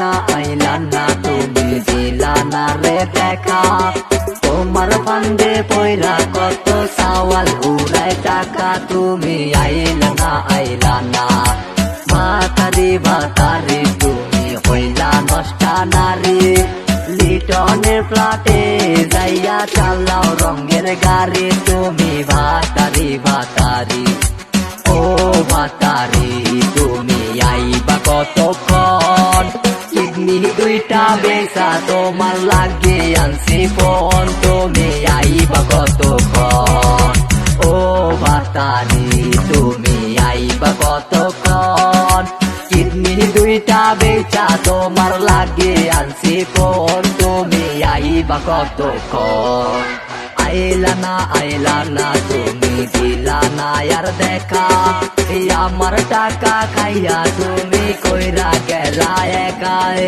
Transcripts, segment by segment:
না, আইলা না, তুমি দিলা না রে দেখা। তোমার ফান্দে পয়রা কত সাওয়াল উড়াই টাকা তুমি আইলা না আইলা না। মাতারি বাতারি তুমি হইলা নষ্টা নারী। লিটনের প্লাটে যাইয়া চালাও রঙের গাড়ি, তুমি ভাতারি ভাতারি ও ভাতারি তুমি আইবা কিডনি দুইটা বেসা তোমার লাগে আনছি ফোন। তুমি আইবা কতক্ষণ? ও বাতানি, তুমি আইবা কতক্ষণ? কিডনি দুইটা বেচা তোমার লাগে আনছি ফোন। তুমি আইবা কতক্ষণ? আইলা না আইলা না, তুমি দিলা আর দেখা। আমার টাকা খাইয়া তুমি কইরা গেলা একাই।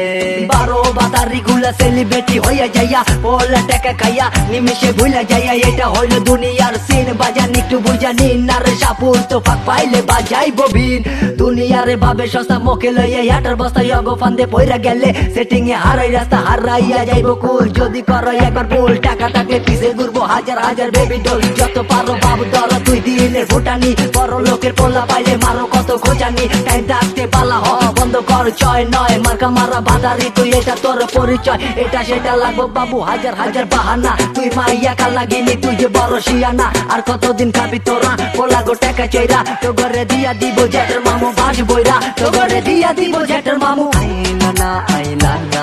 বারো বাতারি গুলা সেলিব্রিটি হইয়া যাইয়া ওলা টাকা খাইয়া নিমিশে ভুলা যাইয়া, এটা হইল দুনিয়ার সিন বাজান একটু বুঝা নিন, আর সাপুর তো ফাঁক পাইলে বাজাই ববিন। দুনিয়ার ভাবে সস্তা মোকে লইয়া হাটার বস্তা ইয়গো ফান্দে পইরা গেলে সেটিং এ হারাই রাস্তা, হারাইয়া যাইবো কুল। যদি করো একবার ভুল, টাকা থাকলে পিছে ঘুরবো হাজার হাজার বেবি ডল যত পারো বাবু দর তুই দিনের ফুটানি বড় লোকের পোলা পাইলে মারো কত খোঁজানি। টাইম থাকতে পালা, হ, বন্ধ কর চয় নয়, মার্কা মারা বাদারি তুই এটা তোর পরিচয়। এটা সেটা লাগবো বাবু, হাজার হাজার বাহানা। তুই মাইয়া কাল লাগিনি তুই যে বড় শিয়ানা। আর কতদিন খাবি তোরা? পোলা গো টাকা চৈরা, তো ঘরে দিয়া দিব জ্যাটের মামু বাস বইরা। তো ঘরে দিয়া দিব জ্যাটের মামু। আইলা না আইলা না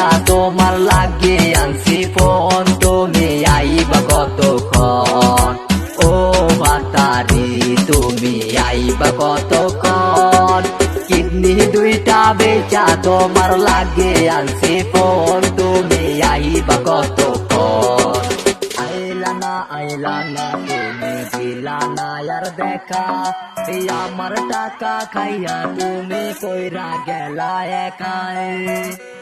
তুমি আইবা কতক্ষণ? কিডনি দুইটা বেচা, তোমার লাগে আনছি ফোন। তুমি আইবা কতক্ষণ? আইলা না আইলা না তুমি দিলা না আর দেখা। এই আমার টাকা খাইয়া তুমি কইরা গেলা একাই।